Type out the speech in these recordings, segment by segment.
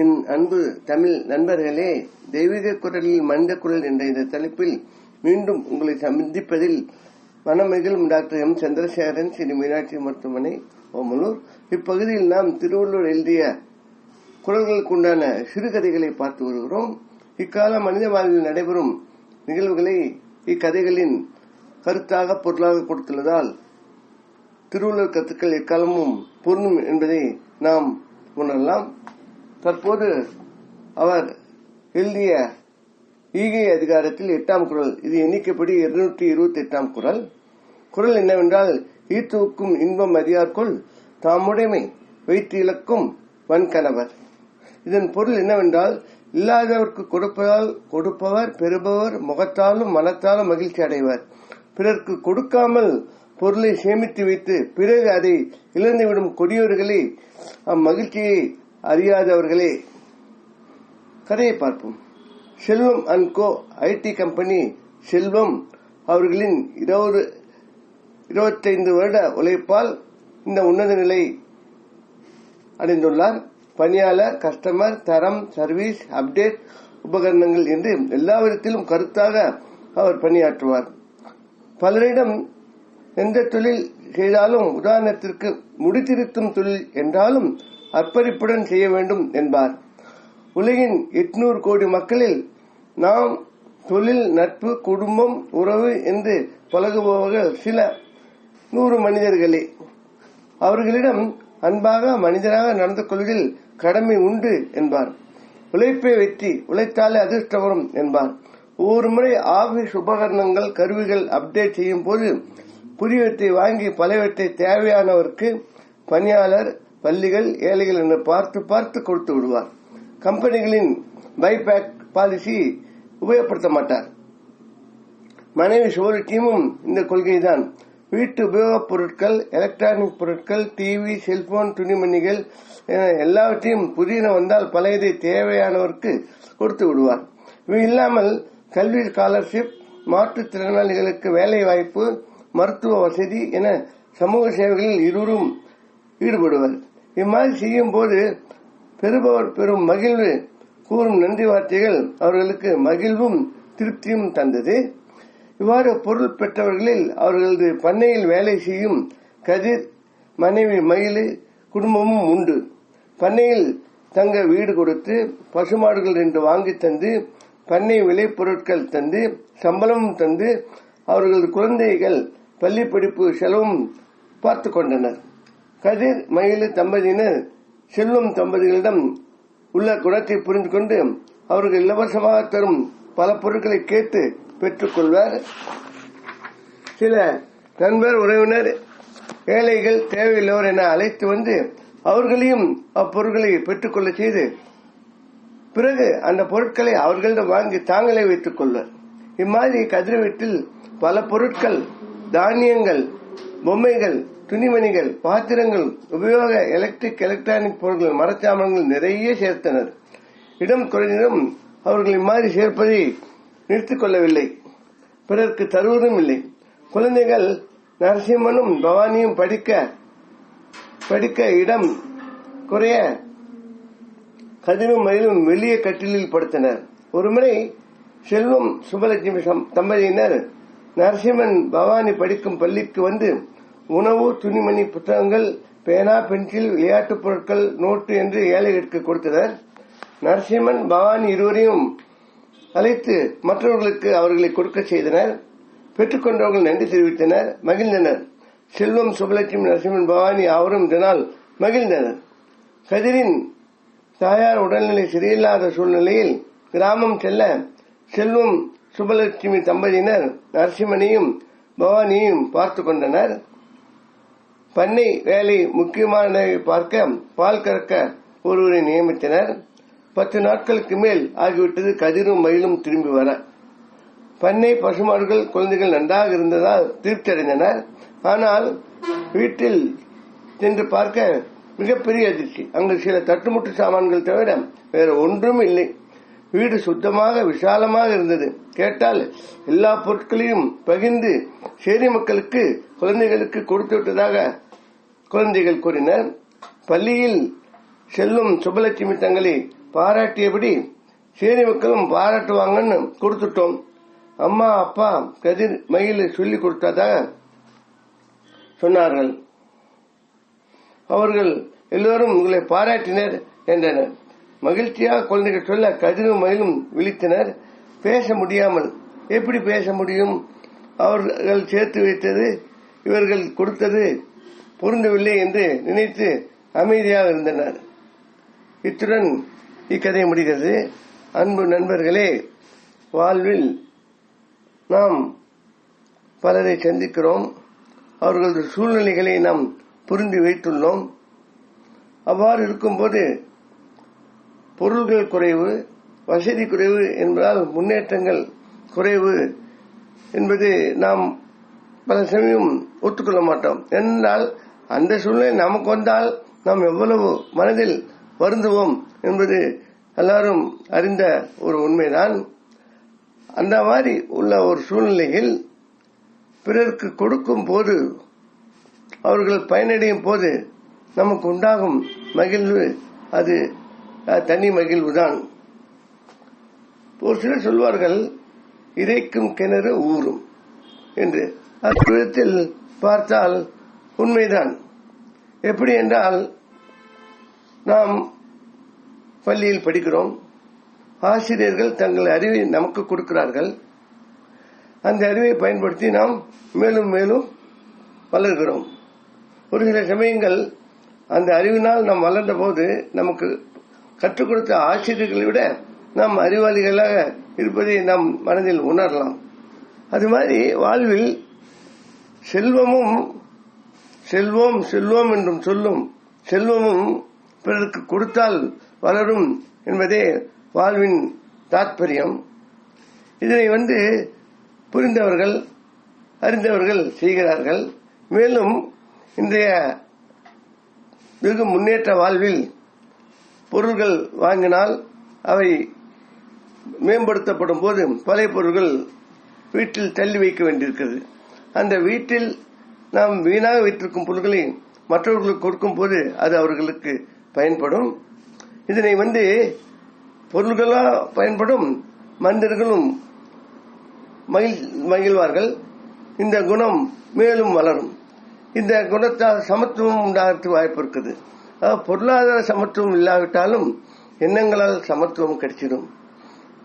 என் அன்பு தமிழ் நண்பர்களே தெய்வீக குரலில் மனித குரல் என்ற இந்த தலைப்பில் மீண்டும் உங்களை சந்திப்பதில் மனமகிழும் டாக்டர் எம். சந்திரசேகரன் ஸ்ரீ மீனாட்சி மருத்துவமனை ஓமலூர். இப்பகுதியில் நாம் திருவள்ளூர் எழுதிய குரல்களுக்குண்டான சிறுகதைகளை பார்த்து வருகிறோம். இக்கால மனித வாழ்வில் நடைபெறும் நிகழ்வுகளை இக்கதைகளின் கருத்தாக பொருளாக கொடுத்துள்ளதால் திருவள்ளுவர் கருத்துக்கள் எக்காலமும் பொருந்தும் என்பதை நாம் உணரலாம். தற்போது அவர் எழுதிய ஈகை அதிகாரத்தில் எட்டாம் குரல். இது எண்ணிக்கைப்படி இருநூற்றி இருபத்தி எட்டாம் குரல். குரல் என்னவென்றால் ஈத்துவுக்கும் இன்பம் அதிகார்க்குள் தாமுடைமை வைத்து இழக்கும் வன்கணவர். இதன் பொருள் என்னவென்றால் இல்லாதவருக்கு கொடுப்பதால் கொடுப்பவர் பெறுபவர் முகத்தாலும் மனத்தாலும் மகிழ்ச்சி அடைவர். பிறர்க்கு கொடுக்காமல் பொருளை சேமித்து வைத்து பிறகு அதை இழந்துவிடும் கொடியோர்களே அம்மகிழ்ச்சியை அறியாதவர்களே கதையை பார்ப்போம். Selvam and co IT company Selvam அவர்களின் இருபது இருபத்தைந்து வருட உழைப்பால் இந்த உன்னத நிலை அடைந்துள்ளார். பணியாளர் கஸ்டமர் தரம் சர்வீஸ் அப்டேட் உபகரணங்கள் என்று எல்லா விதத்திலும் கருத்தாக அவர் பணியாற்றுவார். பலரிடம் எந்த தொழில் செய்தாலும் உதாரணத்திற்கு முடித்திருத்தும் தொழில் என்றாலும் அர்ப்பணிப்புடன் செய்ய வேண்டும் என்பார். உலகின் எட்நூறு கோடி மக்களில் நாம் தொழில் நட்பு குடும்பம் உறவு என்று பழகுபவர்கள் சில நூறு மனிதர்களே. அவர்களிடம் அன்பாக மனிதராக நடந்து கொள்வதில் கடமை உண்டு என்பார். உழைப்பே வெற்றி உழைத்தாலே அதிர்ஷ்டம் வரும் என்பார். ஒவ்வொரு முறை ஆபீஸ் உபகரணங்கள் கருவிகள் அப்டேட் செய்யும் போது புதியவற்றை வாங்கி பலவற்றை தேவையானவருக்கு பணியாளர் பள்ளிகள் ஏழைகள் என்று பார்த்து பார்த்து கொடுத்து விடுவார். கம்பெனிகளின் பைபேக் பாலிசி உபயோகப்படுத்த மாட்டார். மனைவி சுவருட்டியும் இந்த கொள்கைதான். வீட்டு உபயோகப் பொருட்கள் எலக்ட்ரானிக் பொருட்கள் டிவி செல்போன் துணிமணிகள் என எல்லாவற்றையும் புதியன வந்தால் பழையதை தேவையானவருக்கு கொடுத்து விடுவார். இவை இல்லாமல் கல்வி ஸ்காலர்ஷிப் மாற்றுத்திறனாளிகளுக்கு வேலை வாய்ப்பு மருத்துவ வசதி என சமூக சேவைகளில் இருவரும் ஈடுபடுவர். இம்மாதிரி செய்யும் போது பெறுபவர் பெறும் மகிழ்வு கூறும் நன்றி வார்த்தைகள் அவர்களுக்கு மகிழ்வும் திருப்தியும் தந்தது. இவ்வாறு பொருள் பெற்றவர்களில் அவர்களது பண்ணையில் வேலை செய்யும் கதிர் மனைவி மகிழ் குடும்பமும் உண்டு. பண்ணையில் தங்க வீடு கொடுத்து பசுமாடுகள் ரெண்டு வாங்கி தந்து பண்ணை விளைபொருட்கள் தந்து சம்பளமும் தந்து அவர்களது குழந்தைகள் பள்ளி படிப்பு செலவும் பார்த்து கொண்டனர். கதிர் மயிலு தம்பதியினர் செல்வம் தம்பதிகளிடம் உள்ள குணத்தை புரிந்து கொண்டு அவர்கள் இலவசமாக தரும் பல பொருட்களை கேட்டு பெற்றுக்கொள்வார் சில நண்பர் உறவினர் ஏழைகள் தேவையில்லவர் என அழைத்து வந்து அவர்களையும் அப்பொருட்களை பெற்றுக்கொள்ள செய்து பிறகு அந்த பொருட்களை அவர்களிடம் வாங்கி தாங்களே வைத்துக் கொள்வர். இம்மாதிரி கதிர் வீட்டில் பல பொருட்கள் தானியங்கள் பொம்மைகள் துணிமணிகள் பாத்திரங்கள் உபயோக எலக்ட்ரிக் எலக்ட்ரானிக் பொருட்கள் மரச்சாமான்கள் நிறைய சேர்த்தனர். இடம் குறைந்ததும் அவர்கள் இம்மாதிரி சேர்ப்பதை நிறுத்திக் கொள்ளவில்லை. பிறர்க்கு தருவதும் இல்லை. குழந்தைகள் நரசிம்மனும் பவானியும் படிக்க படிக்க இடம் குறைய கதிரும் மயிலும் வெளியே கட்டிலில் படுத்தனர். ஒருமுறை செல்வம் சுபலட்சுமி தம்பதியினர் நரசிம்மன் பவானி படிக்கும் பள்ளிக்கு வந்து உணவு துணிமணி புத்தகங்கள் பேனா பென்சில் விளையாட்டுப் பொருட்கள் நோட்டு என்று ஏழைகளுக்கு கொடுத்தனர். நரசிம்மன் பவானி இருவரையும் அழைத்து மற்றவர்களுக்கு அவர்களை கொடுக்க செய்தனர். பெற்றுக்கொண்டவர்கள் நன்றி தெரிவித்தனர் மகிழ்ந்தனர். செல்வம் சுபலட்சுமி நரசிம்மன் பவானி அவரும் இதனால் மகிழ்ந்தனர். கதிரின் தாயார் உடல்நிலை சரியில்லாத சூழ்நிலையில் கிராமம் செல்ல செல்வம் சுபலட்சுமி தம்பதியினர் நரசிம்மனையும் பவானியையும் பார்த்து கொண்டனர். பண்ணை வேலை முக்கியமானதை பார்க்க பால் கறக்க ஒருவரை நியமித்தனர். பத்து நாட்களுக்கு மேல் ஆகிவிட்டது. கதிரும் மயிலும் திரும்பி வர. பண்ணை பசுமாடுகள் குழந்தைகள் நன்றாக இருந்ததால் திருப்தி அடைந்தனர் ஆனால் வீட்டில் சென்று பார்க்க மிகப்பெரிய அதிர்ச்சி. அங்கு சில தட்டுமுட்டு சாமான்கள் தவிர வேற ஒன்றும் இல்லை. வீடு சுத்தமாக விசாலமாக இருந்தது. கேட்டால் எல்லா பொருட்களையும் பகிர்ந்து சேரி மக்களுக்கு குழந்தைகளுக்கு கொடுத்து விட்டதாக குழந்தைகள் கூறினர் பள்ளியில் செல்லும் சுபலட்சுமி தங்களை பாராட்டியபடி சேரி மக்களும் பாராட்டுவாங்கன்னு கொடுத்துட்டோம். அம்மா அப்பா கதிர் மயில் சொல்லி கொடுத்ததாக சொன்னார்கள். அவர்கள் எல்லோரும் உங்களை பாராட்டினர் என்றனர். மகிழ்ச்சியாக குழந்தைகள் சொல்ல கதிரும் மயிலும் விழித்தனர். பேச முடியாமல் எப்படி பேச முடியும்? அவர்கள் சேர்த்து வைத்தது இவர்கள் கொடுத்தது பொருந்தவில்லை என்று நினைத்து அமைதியாக இருந்தனர். இத்துடன் இக்கதை முடிகிறது. அன்பு நண்பர்களே வாழ்வில் நாம் பலரை சந்திக்கிறோம். அவர்களது சூழ்நிலைகளை நாம் புரிந்து வைத்துள்ளோம். அவ்வாறு இருக்கும்போது பொருள்கள் குறைவு வசதி குறைவு என்பதால் முன்னேற்றங்கள் குறைவு என்பது நாம் பல சமயம் ஒத்துக்கொள்ள மாட்டோம். என்றால் அந்த சூழ்நிலை நமக்கு வந்தால் நாம் எவ்வளவு மனதில் வருந்துவோம் என்பது எல்லாரும் அறிந்த ஒரு உண்மைதான். அந்த மாதிரி உள்ள ஒரு சூழ்நிலையில் பிறருக்கு கொடுக்கும் போது அவர்கள் பயனடையும் போது நமக்கு உண்டாகும் மகிழ்வு அது தனி மகிழ்வுதான். ஒரு சிலர் சொல்வார்கள் இறைக்கும் கிணறு ஊறும் என்று. அற்புதத்தில் பார்த்தால் உண்மைதான். எப்படி என்றால் நாம் பள்ளியில் படிக்கிறோம். ஆசிரியர்கள் தங்கள் அறிவை நமக்கு கொடுக்கிறார்கள். அந்த அறிவை பயன்படுத்தி நாம் மேலும் மேலும் வளர்கிறோம். ஒரு சில சமயங்கள் அந்த அறிவினால் நாம் வளர்ந்த போது நமக்கு கற்றுக் கொடுத்த ஆசிரியர்களை விட நாம் அறிவாளிகளாக இருப்பதை நாம் மனதில் உணரலாம். அது மாதிரி வாழ்வில் செல்வமும் செல்வோம் செல்வோம் என்றும் சொல்லும். செல்வமும் பிறருக்கு கொடுத்தால் வளரும் என்பதே வாழ்வின் தாத்பரியம். இதனை வந்து புரிந்தவர்கள் அறிந்தவர்கள் செய்கிறார்கள். மேலும் இன்றைய வெகு முன்னேற்ற வாழ்வில் பொருள்கள் வாங்கினால் அவை மேம்படுத்தப்படும் போது பழைய பொருள்கள் வீட்டில் தள்ளி வைக்க வேண்டியிருக்கிறது. அந்த வீட்டில் நாம் வீணாக வைத்திருக்கும் பொருட்களை மற்றவர்களுக்கு கொடுக்கும் போது அது அவர்களுக்கு பயன்படும். இதனை வந்து பொருள்களா பயன்படும் மனிதர்களும் மகிழ்வார்கள். இந்த குணம் மேலும் வளரும். இந்த குணத்தால் சமத்துவம் உண்டாகிறதுக்கு வாய்ப்பு இருக்குது. பொருளாதார சமத்துவம் இல்லாவிட்டாலும் எண்ணங்களால் சமத்துவம் கிடைச்சிடும்.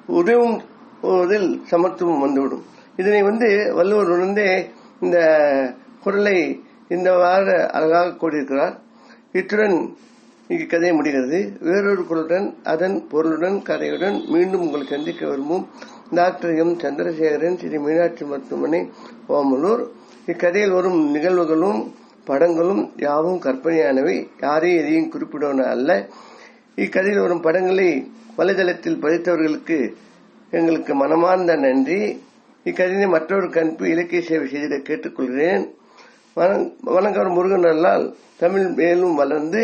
உதவும் போதில் சமத்துவம் வந்துவிடும். இதனை வந்து வள்ளுவர் உணர்ந்தே இந்த குரலை இந்த வார அழகாக கூறியிருக்கிறார். இத்துடன் இக்கதை முடிகிறது. வேறொரு குரலுடன் அதன் பொருளுடன் கதையுடன் மீண்டும் உங்களை சந்திக்க விரும்பும் டாக்டர் எம். சந்திரசேகரன் ஸ்ரீ மீனாட்சி மருத்துவமனை ஓமலூர். இக்கதையில் வரும் நிகழ்வுகளும் படங்களும் யாவும் கற்பனையானவை. யாரையும் எதையும் குறிப்பிடுவன அல்ல. இக்கதையில் வரும் படங்களை வலைதளத்தில் பதித்தவர்களுக்கு எங்களுக்கு மனமார்ந்த நன்றி. இக்கதையை மற்றொரு கண்பு இலக்கிய சேவை செய்திட கேட்டுக்கொள்கிறேன். வணக்கம் முருகன் அல்லால் தமிழ் மேலும் வளர்ந்து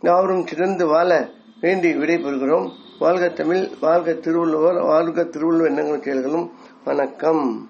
யாவரும் சிறந்து வாழ வேண்டி விடைபெறுகிறோம். வாழ்க தமிழ் வாழ்க திருவள்ளுவர் வாழ்க திருவள்ளுவர் எண்ணங்களும் செயல்களும் வணக்கம்.